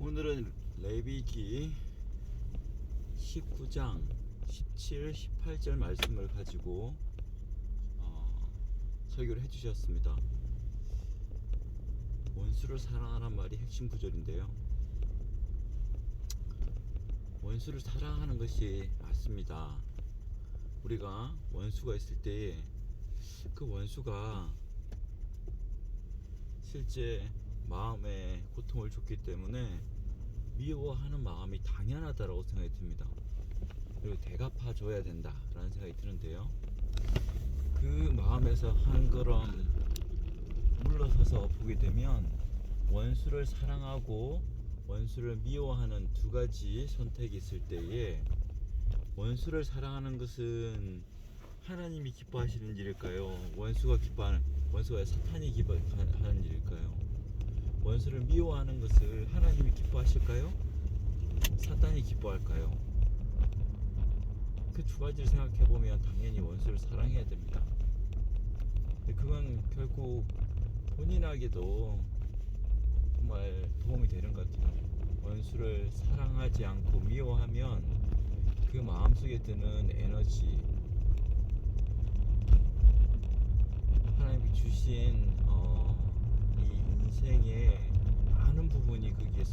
오늘은 레위기 19장 17, 18절 말씀을 가지고 어, 설교를 해주셨습니다. 원수를 사랑하란 말이 핵심 구절인데요. 원수를 사랑하는 것이 맞습니다. 우리가 원수가 있을 때에 그 원수가 실제 마음에 고통을 줬기 때문에 미워하는 마음이 당연하다라고 생각이 듭니다. 그리고 대갚아 줘야 된다라는 생각이 드는데요. 그 마음에서 한 걸음 물러서서 보게 되면 원수를 사랑하고 원수를 미워하는 두 가지 선택이 있을 때에 원수를 사랑하는 것은 하나님이 기뻐하시는 일일까요? 원수가 기뻐하는 원수가 사탄이 기뻐하는 일일까요? 원수를 미워하는 것을 하나님이 기뻐하실까요? 사탄이 기뻐할까요? 그 두 가지를 생각해 보면 당연히 원수를 사랑해야 됩니다. 근데 그건 결국 본인에게도 정말 도움이 되는 것 같아요. 원수를 사랑하지 않고 미워하면 그 마음속에 드는 에너지, 하나님이 주신 어, 이 인생의 많은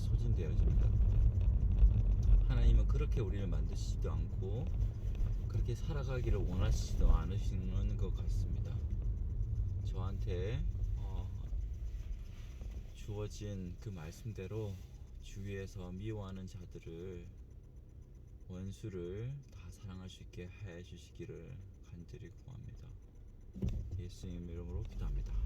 소진되어집니다. 하나님은 그렇게 우리를 만드시지도 않고 그렇게 살아가기를 원하시지도 않으시는 것 같습니다. 저한테 어, 주어진 그 말씀대로 주위에서 미워하는 자들을 원수를 다 사랑할 수 있게 해 주시기를 간절히 구합니다. 예수님 이름으로 기도합니다.